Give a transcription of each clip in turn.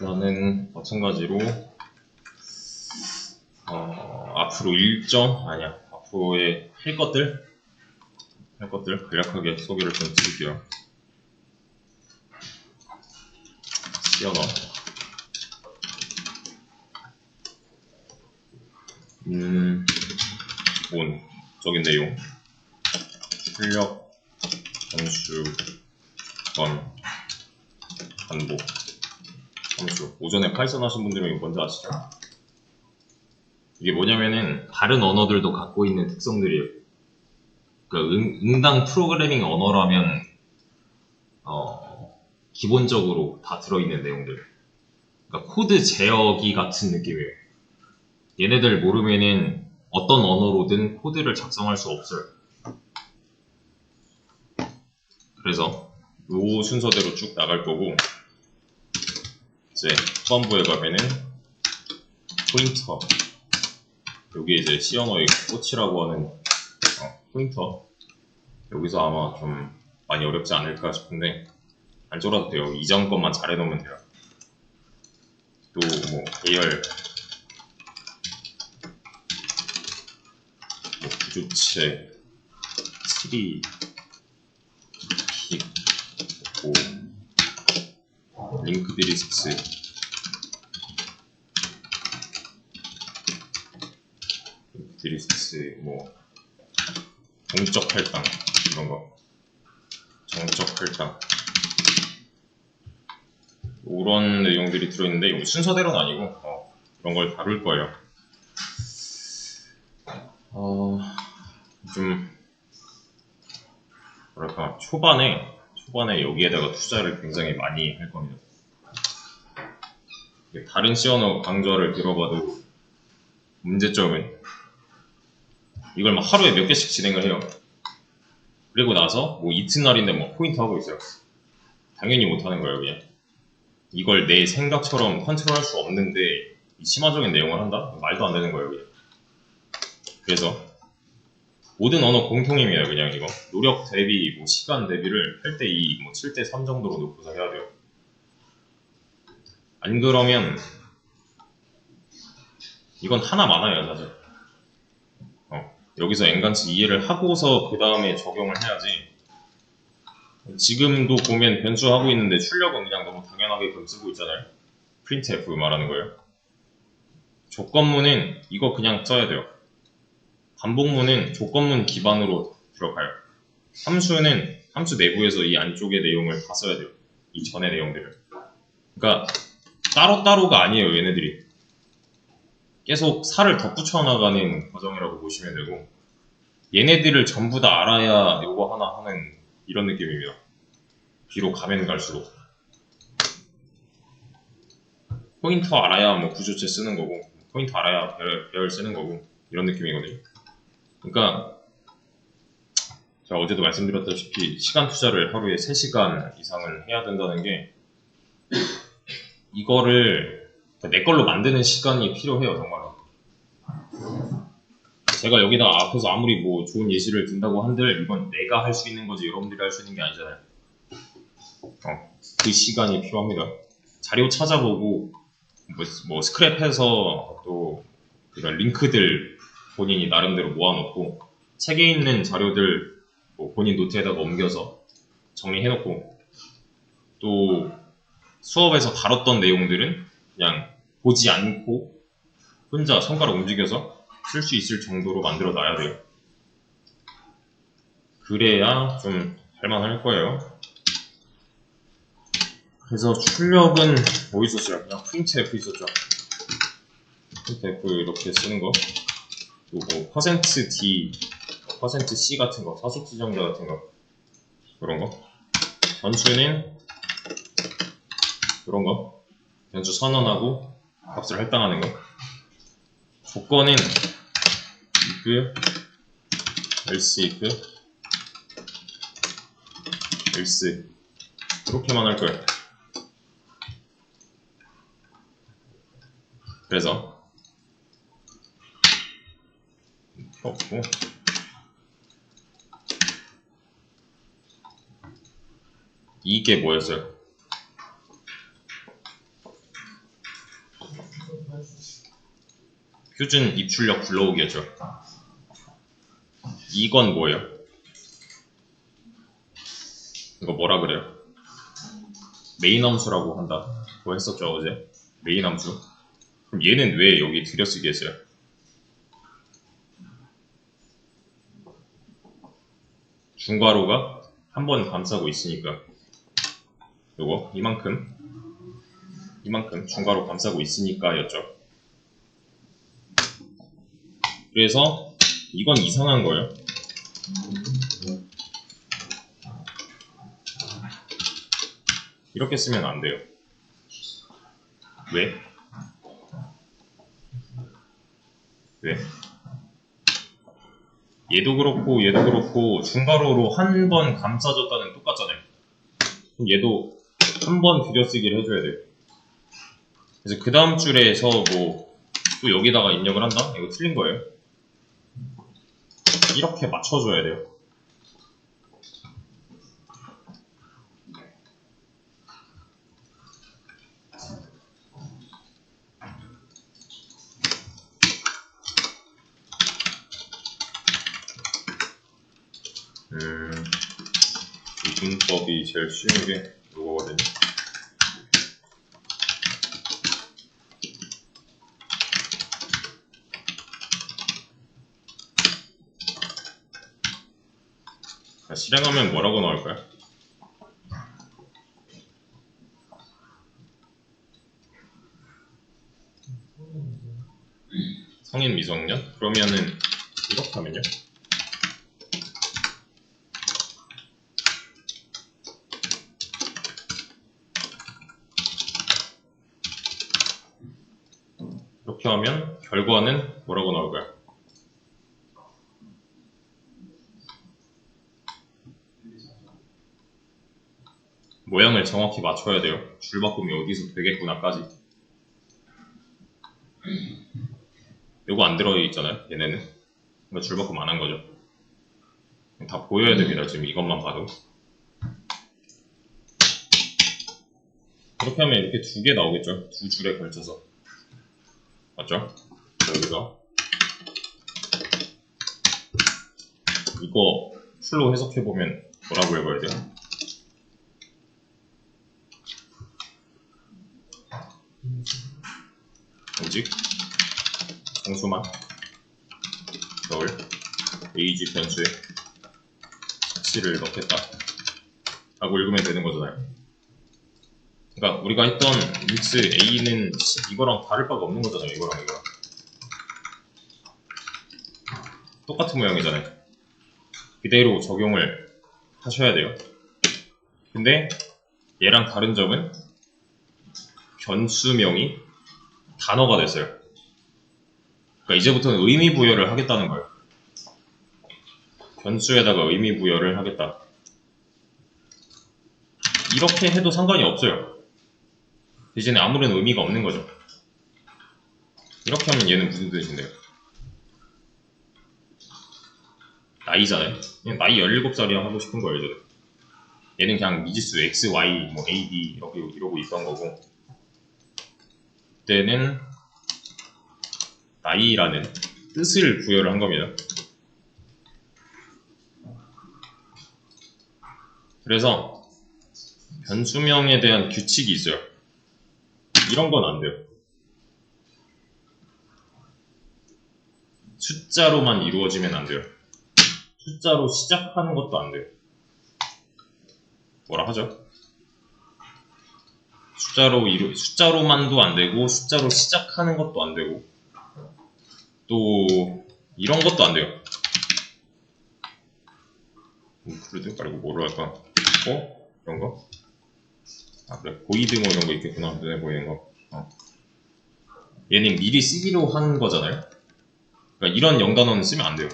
나는 마찬가지로 어, 앞으로 일정? 아니야. 앞으로의 할 것들? 할 것들 간략하게 소개를 좀 드릴게요. 시어너 음, 온 적인 내용. 출력 점수 건 반복 오전에 파이썬 하신 분들은 뭔지 아시죠? 이게 뭐냐면은 다른 언어들도 갖고 있는 특성들이에요. 그러니까 응, 응당 프로그래밍 언어라면 어, 기본적으로 다 들어있는 내용들. 그러니까 코드 제어기 같은 느낌이에요. 얘네들 모르면은 어떤 언어로든 코드를 작성할 수 없어요. 그래서 요 순서대로 쭉 나갈 거고 이제 후반부에 가면은 포인터. 여기 이제 언어의 꽃이라고 하는 어, 포인터. 여기서 아마 좀 많이 어렵지 않을까 싶은데 안 쫄아도 돼요. 이전 것만 잘 해놓으면 돼요. 또뭐 계열. 뭐 부조체. 트리 픽 뭐, 링크드 리스트 링크드 리스트 뭐 정적 할당 이런 거. 정적 할당. 이런 내용들이 들어있는데 이거 순서대로는 아니고 어, 그런 걸 다룰 거예요. 어, 좀 뭐랄까 초반에 초반에 여기에다가 투자를 굉장히 많이 할 겁니다. 다른 언어 강좌를 들어봐도 문제점은 이걸 막 하루에 몇 개씩 진행을 해요. 그리고 나서 뭐 이튿날인데 뭐 포인트 하고 있어요. 당연히 못하는 거예요, 그냥. 이걸 내 생각처럼 컨트롤할 수 없는데 이 심화적인 내용을 한다? 말도 안 되는 거예요, 그냥. 그래서 모든 언어 공통입니다, 그냥 이거. 노력 대비, 뭐 시간 대비를 8대2, 뭐 7대3 정도로 놓고서 해야 돼요. 안 그러면 이건 하나 많아요, 사실. 어, 여기서 엔간치 이해를 하고서 그 다음에 적용을 해야지. 지금도 보면 변수 하고 있는데 출력은 그냥 너무 당연하게 금 쓰고 있잖아요. printf 말하는 거예요. 조건문은 이거 그냥 써야 돼요. 반복문은 조건문 기반으로 들어가요. 함수는 함수 내부에서 이 안쪽의 내용을 다 써야 돼요. 이 전의 내용들을. 그러니까 따로따로가 아니에요, 얘네들이. 계속 살을 덧붙여 나가는 과정이라고 보시면 되고 얘네들을 전부 다 알아야 요거 하나 하는 이런 느낌입니다. 뒤로 가면 갈수록 포인터 알아야 뭐 구조체 쓰는 거고 포인터 알아야 배열, 배열 쓰는 거고 이런 느낌이거든요. 그러니까 제가 어제도 말씀드렸다시피 시간 투자를 하루에 3시간 이상을 해야 된다는 게 이거를 내 걸로 만드는 시간이 필요해요 정말로. 제가 여기다 앞에서 아무리 뭐 좋은 예시를 든다고 한들 이건 내가 할 수 있는 거지 여러분들이 할 수 있는 게 아니잖아요. 어, 그 시간이 필요합니다. 자료 찾아보고 뭐, 뭐 스크랩해서 또 그런 링크들 본인이 나름대로 모아놓고 책에 있는 자료들 뭐 본인 노트에다가 옮겨서 정리해놓고 또 수업에서 다뤘던 내용들은 그냥 보지 않고 혼자 손가락 움직여서 쓸 수 있을 정도로 만들어 놔야 돼요. 그래야 좀 할만할 거예요. 그래서 출력은 뭐 있었어요? 그냥 printf 있었죠. printf 이렇게 쓰는 거. 또뭐 퍼센트 %d, 퍼센트 %c 같은 거, 사속 지정자 같은 거 그런 거. 변수는 그런 거. 변수 선언하고 값을 할당하는 거. 조건은 if, else if, else 이렇게만 할 거예요. 그래서 없고 이게 뭐였어요? 표준 입출력 불러오기였죠. 이건 뭐예요? 이거 뭐라 그래요? 메인 함수라고 한다. 그거 했었죠 어제. 메인 함수. 그럼 얘는 왜 여기 들여쓰기 했어요? 중괄호가 한 번 감싸고 있으니까 요거 이만큼 이만큼 중괄호 감싸고 있으니까 였죠. 그래서 이건 이상한 거예요. 이렇게 쓰면 안 돼요. 왜? 왜? 얘도 그렇고 얘도 그렇고 중괄호로 한 번 감싸졌다는 똑같잖아요. 그럼 얘도 한번 들여쓰기를 해줘야 돼요. 그래서 그 다음 줄에서 뭐 또 여기다가 입력을 한다? 이거 틀린 거예요. 이렇게 맞춰줘야 돼요. 음, 이 문법이 제일 쉬운 게 이거거든요. 실행하면 뭐라고 나올까요? 성인 미성년? 그러면은 이렇게 하면요? 이렇게 하면 결과는 뭐라고 나올까요? 모양을 정확히 맞춰야 돼요. 줄바꿈이 어디서 되겠구나까지. 요거 안 들어있잖아요. 얘네는. 그러니까 줄바꿈 안 한 거죠. 다 보여야 됩니다. 지금 이것만 봐도. 이렇게 하면 이렇게 두 개 나오겠죠. 두 줄에 걸쳐서. 맞죠? 여기서. 이거 풀로 해석해보면 뭐라고 읽어야 돼요? 오직. 정수만. 넣을 에이지 변수에 가치를 넣겠다. 라고 읽으면 되는 거잖아요 그러니까 우리가 했던 믹스 A는 10 이거랑 다를 바가 없는 거잖아요 이거랑 이거랑. 똑같은 모양이잖아요. 그대로 적용을 하셔야 돼요. 근데 얘랑 다른 점은 변수명이 단어가 됐어요. 그러니까 이제부터는 의미 부여를 하겠다는 거예요. 변수에다가 의미 부여를 하겠다. 이렇게 해도 상관이 없어요. 대신에 아무런 의미가 없는 거죠. 이렇게 하면 얘는 무슨 뜻인데요? 나이잖아요. 그냥 나이 17살이랑 하고 싶은 거예요, 저는. 얘는 그냥 미지수 x, y, 뭐 a, b 이렇게 이러고 있던 거고 때는 나이라는 뜻을 부여를 한 겁니다. 그래서 변수명에 대한 규칙이 있어요. 이런 건 안 돼요. 숫자로만 이루어지면 안 돼요. 숫자로 시작하는 것도 안 돼요. 뭐라 하죠? 숫자로 이루, 숫자로만도 안 되고 숫자로 시작하는 것도 안 되고 또 이런 것도 안 돼요. 음, 그래도 말고 뭐로 할까? 어? 이런 거? 아 그래 고이등어 이런 거 있겠구나 눈에 보이는 거. 어. 얘는 미리 쓰기로 한 거잖아요. 그러니까 이런 영단어는 쓰면 안 돼요.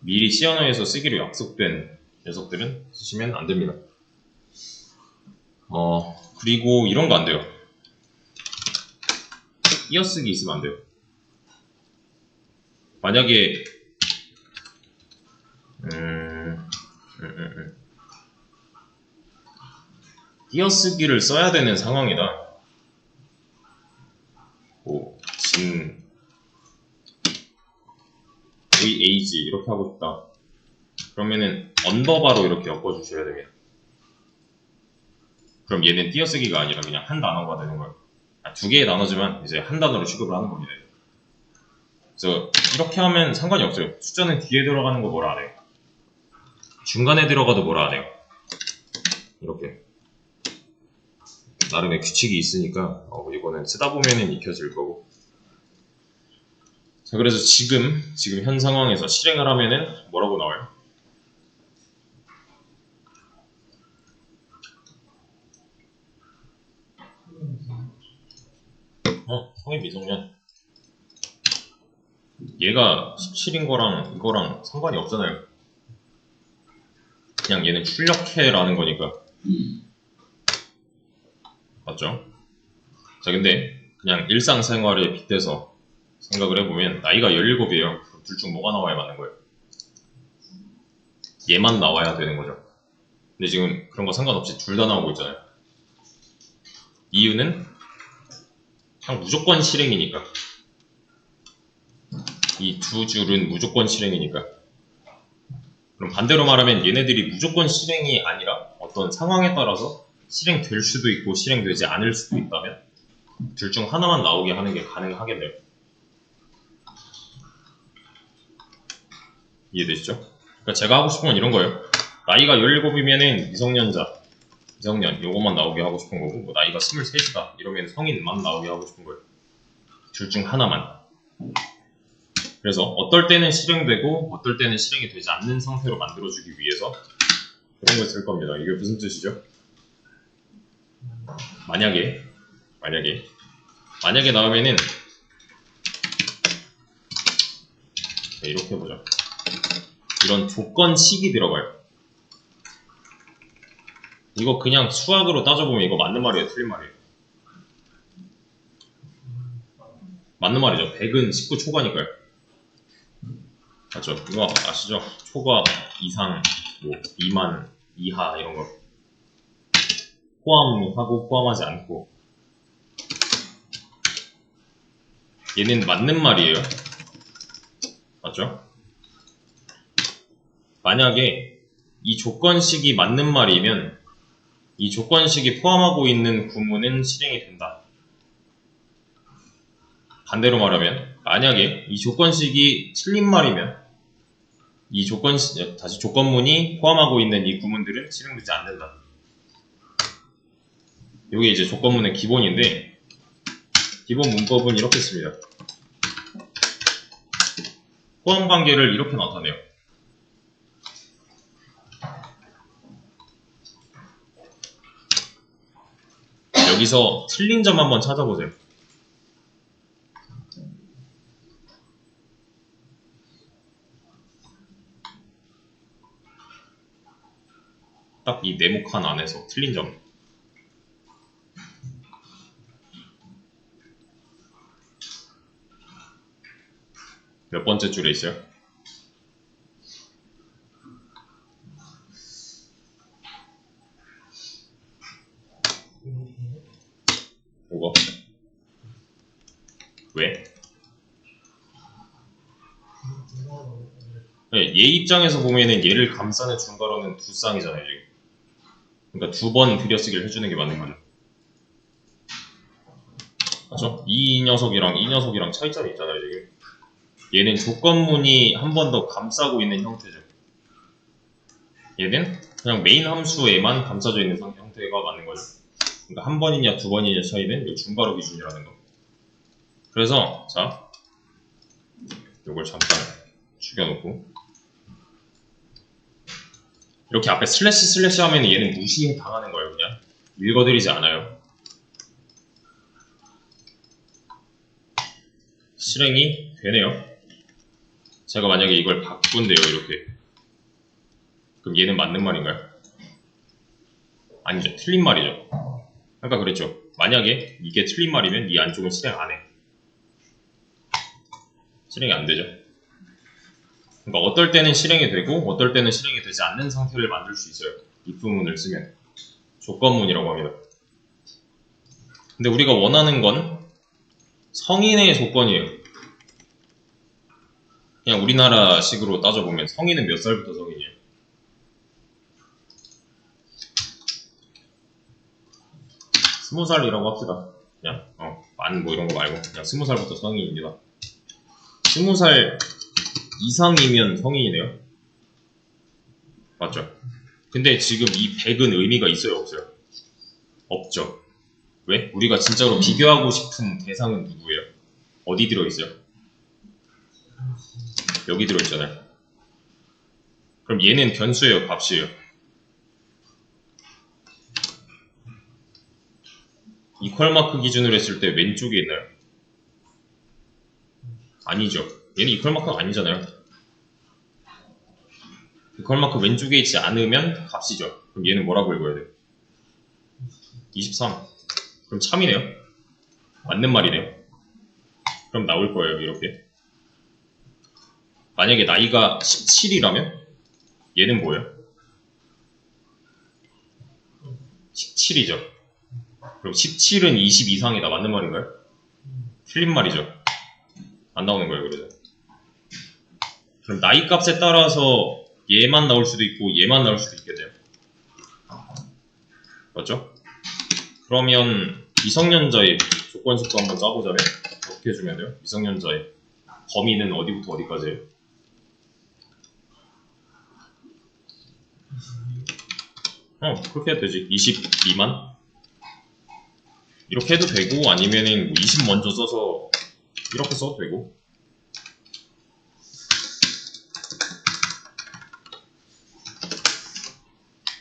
미리 시언어에서 쓰기로 약속된 녀석들은 쓰시면 안 됩니다. 어 그리고 이런 거 안 돼요. 이어쓰기 있으면 안 돼요. 만약에 음, 음, 음, 음. 띄어쓰기를 써야 되는 상황이다. 뭐, 진, a, a, g, 이렇게 하고 싶다. 그러면은 언더바로 이렇게 엮어주셔야 되겠다. 그럼 얘는 띄어쓰기가 아니라 그냥 한 단어가 되는 거예요. 아, 두 개의 단어지만 이제 한 단어로 취급을 하는 겁니다. 그래서 이렇게 하면 상관이 없어요. 숫자는 뒤에 들어가는 거 뭐라 안 해요. 중간에 들어가도 뭐라 안 해요. 이렇게 나름의 규칙이 있으니까 어, 이거는 쓰다 보면은 익혀질 거고. 자 그래서 지금 지금 현 상황에서 실행을 하면은 뭐라고 나와요? 어, 성인 미성년. 얘가 17인 거랑 이거랑 상관이 없잖아요. 그냥 얘는 출력해라는 거니까. 맞죠? 자, 근데 그냥 일상생활에 빗대서 생각을 해보면 나이가 17이에요. 둘 중 뭐가 나와야 맞는 거예요? 얘만 나와야 되는 거죠. 근데 지금 그런 거 상관없이 둘 다 나오고 있잖아요. 이유는 그냥 무조건 실행이니까. 이 두 줄은 무조건 실행이니까. 그럼 반대로 말하면 얘네들이 무조건 실행이 아니라 어떤 상황에 따라서 실행될 수도 있고 실행되지 않을 수도 있다면 둘 중 하나만 나오게 하는 게 가능하겠네요. 이해되시죠? 그러니까 제가 하고 싶은 건 이런 거예요. 나이가 17이면은 미성년자, 미성년 요것만 나오게 하고 싶은 거고 뭐 나이가 23이다 이러면 성인만 나오게 하고 싶은 거예요. 둘 중 하나만. 그래서 어떨 때는 실행되고 어떨 때는 실행이 되지 않는 상태로 만들어주기 위해서 그런 걸 쓸 겁니다. 이게 무슨 뜻이죠? 만약에 만약에 만약에 나오면은 네, 이렇게 해보자. 이런 조건식이 들어가요. 이거 그냥 수학으로 따져보면 이거 맞는 말이에요, 틀린 말이에요? 맞는 말이죠. 100은 19 초과니까요. 맞죠? 이거 아시죠? 초과 이상, 뭐 미만, 이하 이런 거 포함하고 포함하지 않고 얘는 맞는 말이에요. 맞죠? 만약에 이 조건식이 맞는 말이면 이 조건식이 포함하고 있는 구문은 실행이 된다. 반대로 말하면 만약에 이 조건식이 틀린 말이면 이 조건 다시 조건문이 포함하고 있는 이 구문들은 실행되지 않는다. 이게 이제 조건문의 기본인데 기본 문법은 이렇게 씁니다. 포함 관계를 이렇게 나타내요. 여기서 틀린 점 한번 찾아보세요. 딱 이 네모칸 안에서 틀린 점. 몇 번째 줄에 있어요? 뭐가? 왜? 네, 얘 입장에서 보면은 얘를 감싸는 중괄호는 두 쌍이잖아요 지금. 그러니까 두 번 들여쓰기를 해주는 게 맞는 거죠. 맞죠? 이 녀석이랑 이 녀석이랑 차이점이 있잖아요 지금. 얘는 조건문이 한 번 더 감싸고 있는 형태죠. 얘는 그냥 메인 함수에만 감싸져 있는 상- 형태가 맞는 거죠. 그러니까 한 번이냐 두 번이냐 차이는 이 중괄호 기준이라는 거. 그래서 자, 요걸 잠깐 죽여놓고. 이렇게 앞에 슬래시 슬래시 하면 얘는 무시해 당하는 거예요 그냥. 읽어드리지 않아요. 실행이 되네요. 제가 만약에 이걸 바꾼대요 이렇게. 그럼 얘는 맞는 말인가요? 아니죠. 틀린 말이죠. 아까 그랬죠. 만약에 이게 틀린 말이면 이 안쪽은 실행 안해 실행이 안 되죠 그러니까 어떨 때는 실행이 되고 어떨 때는 실행이 되지 않는 상태를 만들 수 있어요 if문을 쓰면 조건문이라고 합니다 근데 우리가 원하는 건 성인의 조건이에요 그냥 우리나라식으로 따져보면 성인은 몇 살부터 성인이에요? 스무 살이라고 합시다. 그냥 어, 만 뭐 이런 거 말고 그냥 스무 살부터 성인입니다. 스무 살 이상이면 성인이네요. 맞죠? 근데 지금 이 100은 의미가 있어요, 없어요? 없죠. 왜? 우리가 진짜로 비교하고 싶은 대상은 누구예요? 어디 들어있어요? 여기 들어있잖아요. 그럼 얘는 변수예요, 값이에요? 이퀄 마크 기준으로 했을 때 왼쪽에 있나요? 아니죠. 얘는 이퀄 마크가 아니잖아요. 이퀄 마크 왼쪽에 있지 않으면 값이죠. 그럼 얘는 뭐라고 읽어야 돼요? 23. 그럼 참이네요. 맞는 말이네요. 그럼 나올 거예요, 이렇게. 만약에 나이가 17이라면 얘는 뭐예요? 17이죠. 그럼 17은 20 이상이다. 맞는 말인가요? 틀린 말이죠. 안 나오는 거예요, 그러죠. 그럼 나이 값에 따라서 얘만 나올 수도 있고 얘만 나올 수도 있겠네요. 맞죠? 그러면 미성년자의 조건식도 한번 짜보자면 어떻게 해주면 돼요? 미성년자의 범위는 어디부터 어디까지예요? 어 그렇게 해도 되지 20 미만 이렇게 해도 되고 아니면은 뭐20 먼저 써서 이렇게 써도 되고.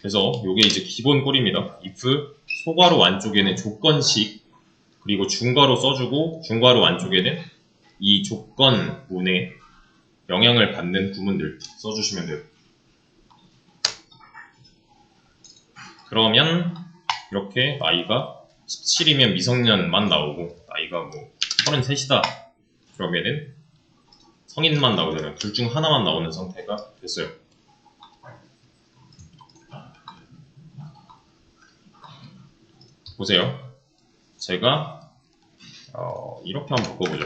그래서 이게 이제 기본 꼴입니다. if 소괄호 안쪽에는 조건식 그리고 중괄호 써주고 중괄호 안쪽에는 이 조건문에 영향을 받는 구문들 써주시면 돼요. 그러면 이렇게 나이가 17이면 미성년만 나오고 나이가 뭐 33이다. 그러면은 성인만 나오잖아요 둘 중 하나만 나오는 상태가 됐어요. 보세요. 제가 어, 이렇게 한번 바꿔보죠.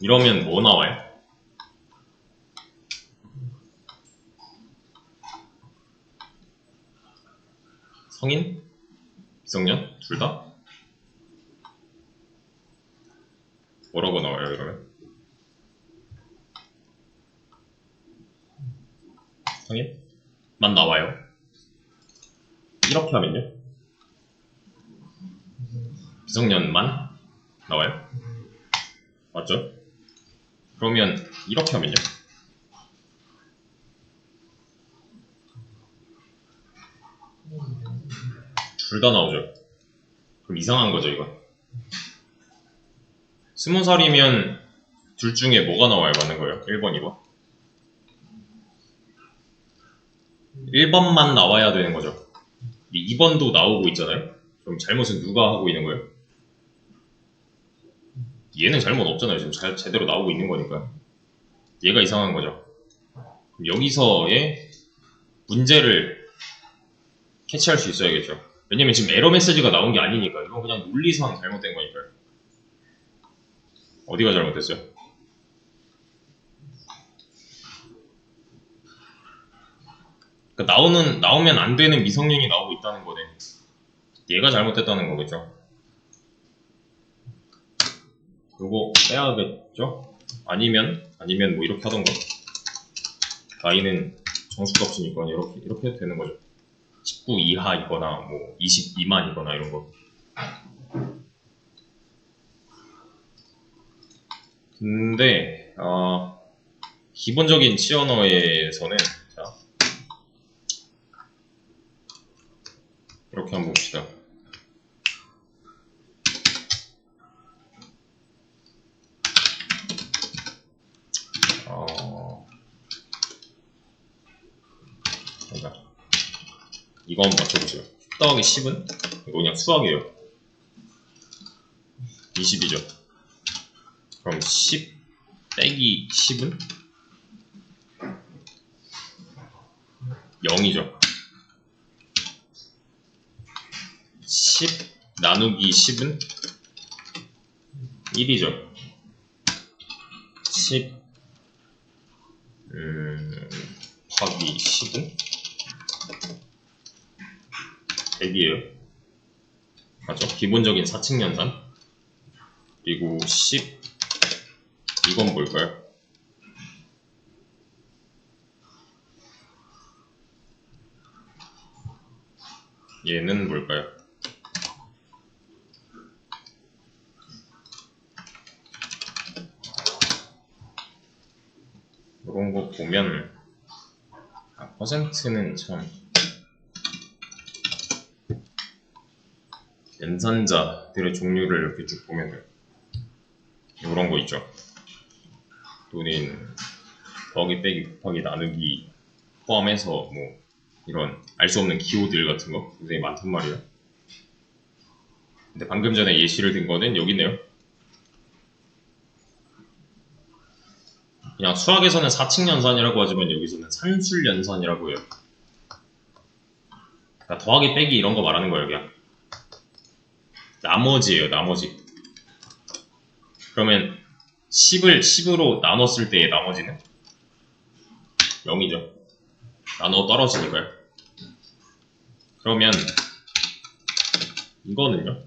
이러면 뭐 나와요? 성인? 미성년? 둘 다? 뭐라고 나와요, 이러면? 성인? 만 나와요. 이렇게 하면요? 미성년만 나와요? 맞죠? 그러면 이렇게 하면요? 둘 다 나오죠. 그럼 이상한 거죠, 이건. 스무 살이면 둘 중에 뭐가 나와야 맞는 거예요? 1번, 2번? 1번만 나와야 되는 거죠. 2번도 나오고 있잖아요? 그럼 잘못은 누가 하고 있는 거예요? 얘는 잘못 없잖아요. 지금 잘, 제대로 나오고 있는 거니까. 얘가 이상한 거죠. 여기서의 문제를 캐치할 수 있어야겠죠. 왜냐면 지금 에러 메시지가 나온 게 아니니까. 이건 그냥 논리상 잘못된 거니까요. 어디가 잘못됐어요? 그러니까 나오는, 나오면 안 되는 미성년이 나오고 있다는 거네. 얘가 잘못됐다는 거겠죠. 요거 빼야겠죠? 아니면, 아니면 뭐 이렇게 하던가. 나이는 정수값이니까 이렇게, 이렇게 해도 되는 거죠. 19 이하이거나 뭐20 미만이거나 이런 거. 근데 어, 기본적인 치 언어에서는 자 이렇게 한번 봅시다. 어, 그러니까 한번 맞춰보세요. 10 더하기 10은? 이거 그냥 수학이에요. 20이죠. 그럼 10 빼기 10은? 0이죠. 10 나누기 10은? 1이죠. 10 음, 곱하기 10은 100이에요. 맞죠? 기본적인 사칙 연산. 그리고 10 이건 뭘까요? 얘는 뭘까요? 이런 거 보면 아, 퍼센트는 참 연산자들의 종류를 이렇게 쭉 보면 돼요. 이런 거 있죠. 또는 더하기 빼기 곱하기 나누기 포함해서 뭐 이런 알 수 없는 기호들 같은 거 굉장히 많단 말이에요. 근데 방금 전에 예시를 든 거는 여기 있네요. 그냥 수학에서는 사칙 연산이라고 하지만 여기서는 산술 연산이라고 해요. 그러니까 더하기 빼기 이런 거 말하는 거예요, 그냥. 나머지예요, 나머지. 그러면 10을 10으로 나눴을 때의 나머지는 0이죠. 나눠 떨어지니까요. 그러면 이거는요?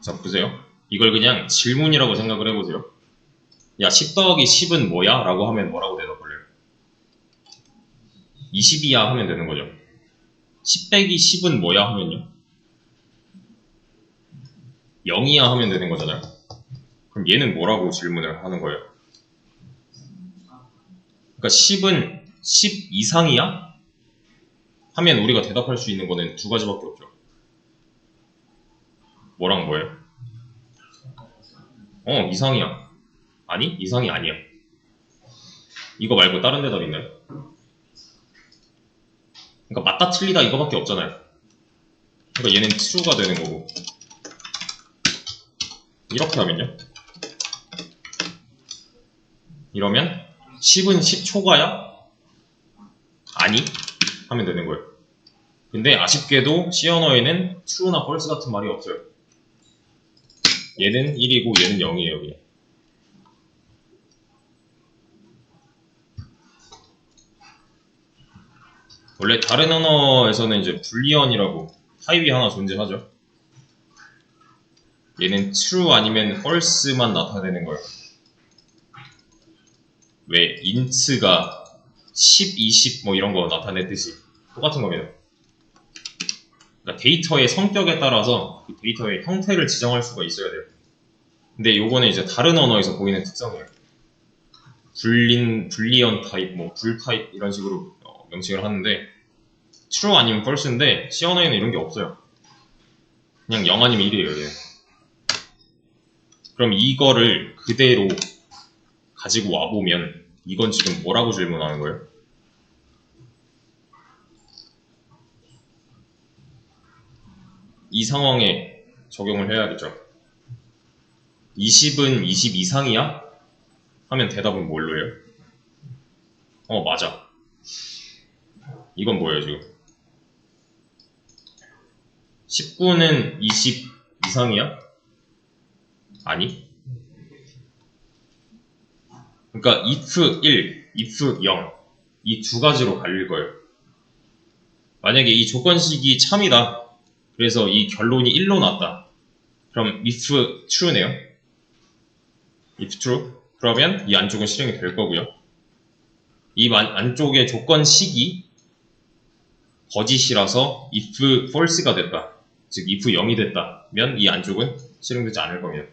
자, 보세요. 이걸 그냥 질문이라고 생각을 해보세요. 야, 10 더하기 10은 뭐야? 라고 하면 뭐라고 대답할래요? 20이야 하면 되는 거죠. 10 빼기 10은 뭐야? 하면요. 0이야 하면 되는 거잖아요. 그럼 얘는 뭐라고 질문을 하는 거예요? 그러니까 10은 10 이상이야? 하면 우리가 대답할 수 있는 거는 두 가지밖에 없죠. 뭐랑 뭐예요? 어, 이상이야. 아니, 이상이 아니야. 이거 말고 다른 대답 있나요? 그러니까 맞다 틀리다 이거밖에 없잖아요. 그러니까 얘는 true가 되는 거고. 이렇게 하면요. 이러면 10은 10초가야? 아니? 하면 되는 거예요. 근데 아쉽게도 C 언어에는 true나 false 같은 말이 없어요. 얘는 1이고 얘는 0이에요, 그냥. 원래 다른 언어에서는 이제 불리언이라고 타입이 하나 존재하죠. 얘는 true 아니면 false만 나타내는 거예요. 왜 int가 10, 20 뭐 이런 거 나타내듯이 똑같은 겁니다. 그러니까 데이터의 성격에 따라서 그 데이터의 형태를 지정할 수가 있어야 돼요. 근데 요거는 이제 다른 언어에서 보이는 특성이에요. 불린, 불리언 타입, 뭐, 불 타입 이런 식으로 어, 명칭을 하는데 true 아니면 false인데 언어에는 이런 게 없어요. 그냥 0 아니면 1이에요. 얘. 그럼 이거를 그대로 가지고 와보면 이건 지금 뭐라고 질문하는 거예요? 이 상황에 적용을 해야겠죠. 20은 20 이상이야? 하면 대답은 뭘로 해요? 어, 맞아. 이건 뭐예요, 지금? 19는 20 이상이야? 아니. 그러니까 if 1, if 0. 이 두 가지로 갈릴 거예요. 만약에 이 조건식이 참이다. 그래서 이 결론이 1로 났다. 그럼 if true네요. if true. 그러면 이 안쪽은 실행이 될 거고요. 이 안- 안쪽의 조건식이 거짓이라서 if false가 됐다. 즉 if 0이 됐다면 이 안쪽은 실행되지 않을 겁니다.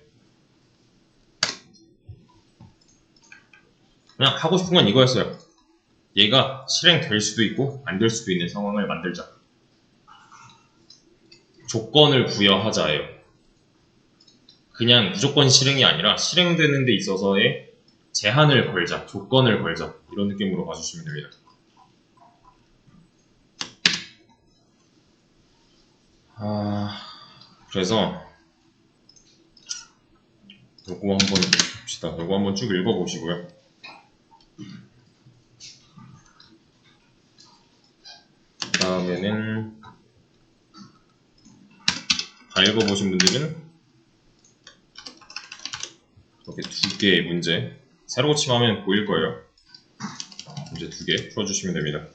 그냥 하고 싶은 건 이거였어요. 얘가 실행될 수도 있고 안 될 수도 있는 상황을 만들자. 조건을 부여하자예요. 그냥 무조건 실행이 아니라 실행되는 데 있어서의 제한을 걸자, 조건을 걸자 이런 느낌으로 봐주시면 됩니다. 아, 그래서 요거 한번 봅시다. 요거 한번 쭉 읽어보시고요. 다음에는 다 읽어보신 분들은 이렇게 두 개의 문제 새로 침하면 보일 거예요. 문제 두 개 풀어주시면 됩니다.